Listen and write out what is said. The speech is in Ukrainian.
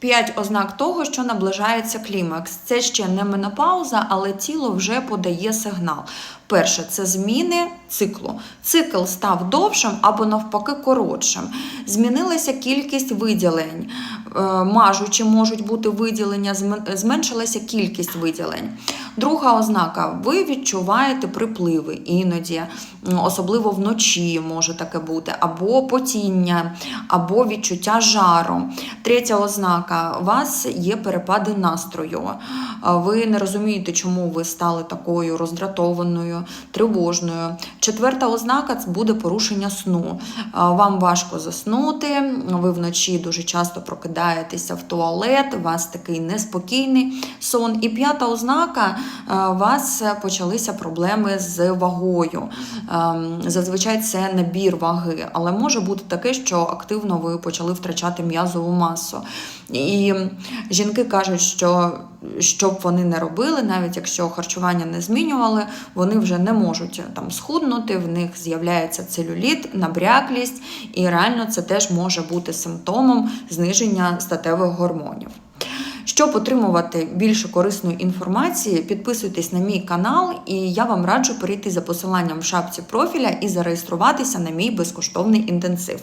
П'ять ознак того, що наближається клімакс. Це ще не менопауза, але тіло вже подає сигнал. Перше це зміни циклу. Цикл став довшим або навпаки коротшим. Змінилася кількість виділень. мажучи Мажучі можуть бути виділення, зменшилася кількість виділень. Друга ознака: ви відчуваєте припливи іноді, особливо вночі може таке бути, або потіння, або відчуття жару. Третя ознака: у вас є перепади настрою. Ви не розумієте, чому ви стали такою роздратованою, тривожною. Четверта ознака це буде порушення сну. Вам важко заснути, ви вночі дуже часто прокидаєтеся в туалет, у вас такий неспокійний сон. І п'ята ознака у вас почалися проблеми з вагою. Ем, Зазвичай це набір ваги, але може бути таке, що активно ви почали втрачати м'язову масу. І жінки кажуть, що що б вони не робили, навіть якщо харчування не змінювали, вони вже не можуть там схуднути, в них з'являється целюліт, набряклість, і реально це теж може бути симптомом зниження статевих гормонів. Щоб отримувати більше корисної інформації, підписуйтесь на мій канал, і я вам раджу перейти за посиланням в шапці профіля і зареєструватися на мій безкоштовний інтенсив.